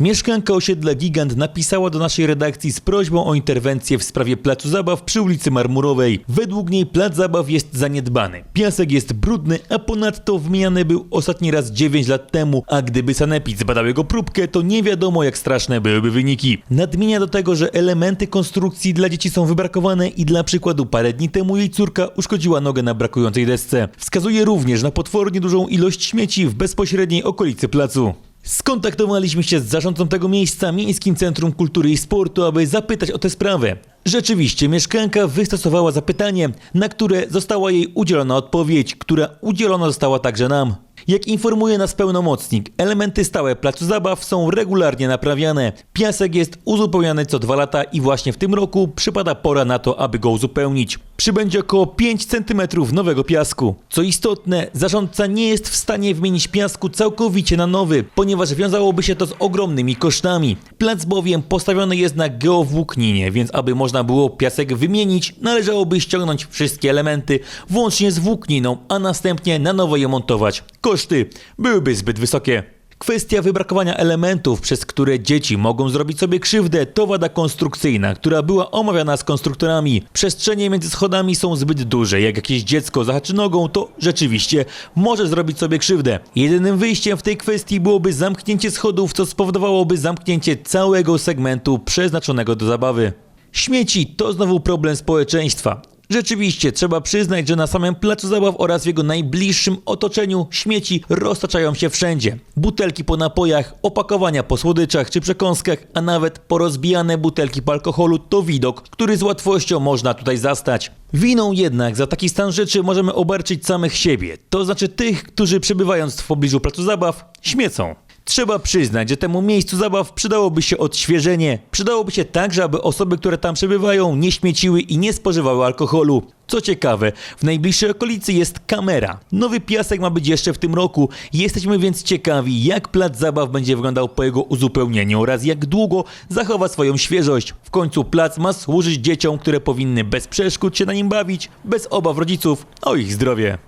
Mieszkanka osiedla Gigant napisała do naszej redakcji z prośbą o interwencję w sprawie placu zabaw przy ulicy Marmurowej. Według niej plac zabaw jest zaniedbany. Piasek jest brudny, a ponadto wymieniany był ostatni raz 9 lat temu, a gdyby Sanepid zbadał jego próbkę, to nie wiadomo jak straszne byłyby wyniki. Nadmienia do tego, że elementy konstrukcji dla dzieci są wybrakowane i dla przykładu parę dni temu jej córka uszkodziła nogę na brakującej desce. Wskazuje również na potwornie dużą ilość śmieci w bezpośredniej okolicy placu. Skontaktowaliśmy się z zarządcą tego miejsca, Miejskim Centrum Kultury i Sportu, aby zapytać o tę sprawę. Rzeczywiście, mieszkanka wystosowała zapytanie, na które została jej udzielona odpowiedź, która udzielona została także nam. Jak informuje nas pełnomocnik, elementy stałe placu zabaw są regularnie naprawiane. Piasek jest uzupełniany co dwa lata i właśnie w tym roku przypada pora na to, aby go uzupełnić. Przybędzie około 5 cm nowego piasku. Co istotne, zarządca nie jest w stanie wymienić piasku całkowicie na nowy, ponieważ wiązałoby się to z ogromnymi kosztami. Plac bowiem postawiony jest na geowłókninie, więc aby można było piasek wymienić, należałoby ściągnąć wszystkie elementy, włącznie z włókniną, a następnie na nowo je montować. Koszty byłyby zbyt wysokie. Kwestia wybrakowania elementów, przez które dzieci mogą zrobić sobie krzywdę, to wada konstrukcyjna, która była omawiana z konstruktorami. Przestrzenie między schodami są zbyt duże. Jak jakieś dziecko zahaczy nogą, to rzeczywiście może zrobić sobie krzywdę. Jedynym wyjściem w tej kwestii byłoby zamknięcie schodów, co spowodowałoby zamknięcie całego segmentu przeznaczonego do zabawy. Śmieci to znowu problem społeczeństwa. Rzeczywiście, trzeba przyznać, że na samym placu zabaw oraz w jego najbliższym otoczeniu śmieci roztaczają się wszędzie. Butelki po napojach, opakowania po słodyczach czy przekąskach, a nawet porozbijane butelki po alkoholu to widok, który z łatwością można tutaj zastać. Winą jednak za taki stan rzeczy możemy obarczyć samych siebie, to znaczy tych, którzy przebywając w pobliżu placu zabaw, śmiecą. Trzeba przyznać, że temu miejscu zabaw przydałoby się odświeżenie. Przydałoby się także, aby osoby, które tam przebywają, nie śmieciły i nie spożywały alkoholu. Co ciekawe, w najbliższej okolicy jest kamera. Nowy piasek ma być jeszcze w tym roku. Jesteśmy więc ciekawi, jak plac zabaw będzie wyglądał po jego uzupełnieniu oraz jak długo zachowa swoją świeżość. W końcu plac ma służyć dzieciom, które powinny bez przeszkód się na nim bawić, bez obaw rodziców o ich zdrowie.